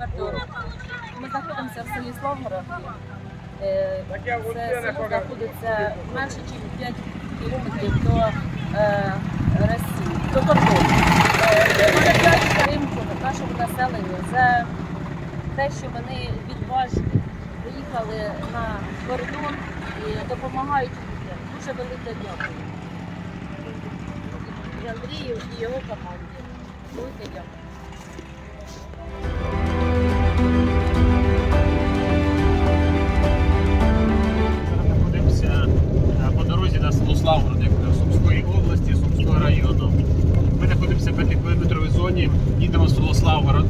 року. Ми знаходимося в селі Словгород. Е, це село знаходиться менше, ніж 5 кілометрів до е, Росії, до кордону. Ми е, підтримку нашому населенню за те, що вони відважні приїхали на кордон і допомагають людям. Дуже велике дякую. І Андрію і його команді. Велике дякую. Їдемо в село Славгород,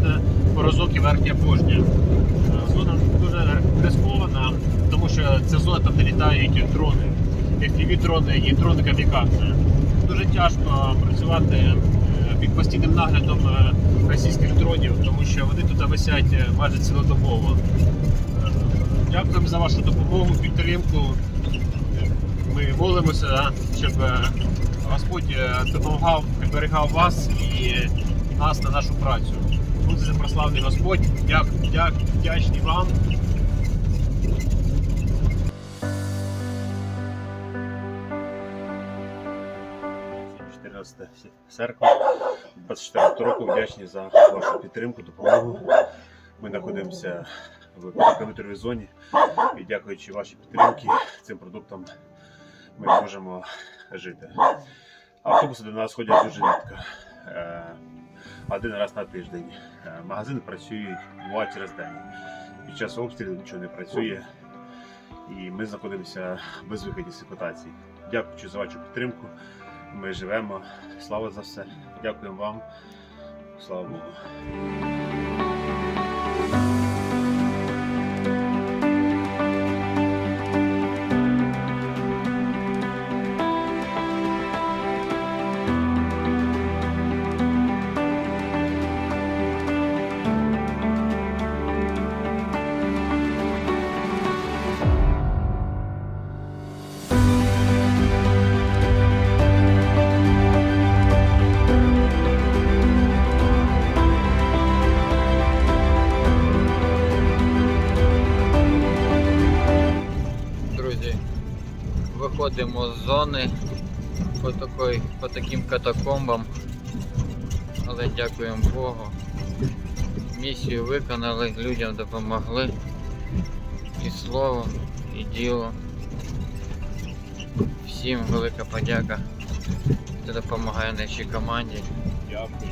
Порозок і Верхня Пожня. Е, Зона дуже рискована, тому що це зона, там де літають дрони, fpv дрони і дрони камікадзе. Дуже тяжко працювати е, під постійним наглядом е, російських дронів, тому що вони тут висять е, майже цілодобово. Е, Дякуємо за вашу допомогу, підтримку. Ми молимося, щоб е, Господь е, допомагав, оберігав вас і нас на нашу працю. Будьте прославний Господь. Дяк, дяк, вдячні вам. серпня 24 року вдячні за вашу підтримку, допомогу. Ми знаходимося в 5-кілометровій зоні і дякуючи вашій підтримці, цим продуктом ми можемо жити. Автобуси до нас ходять дуже рідко. Один раз на тиждень. Е, Магазини працюють два через день. Під час обстрілу нічого не працює. І ми знаходимося без безвиходній ситуації. Дякуючи за вашу підтримку. Ми живемо. Слава за все. Дякуємо вам. Слава Богу. Виходимо з зони по, такой, по таким катакомбам. Але дякуємо Богу. Місію виконали, людям допомогли. І словом, і ділом. Всім велика подяка, хто допомагає нашій команді. Дякую.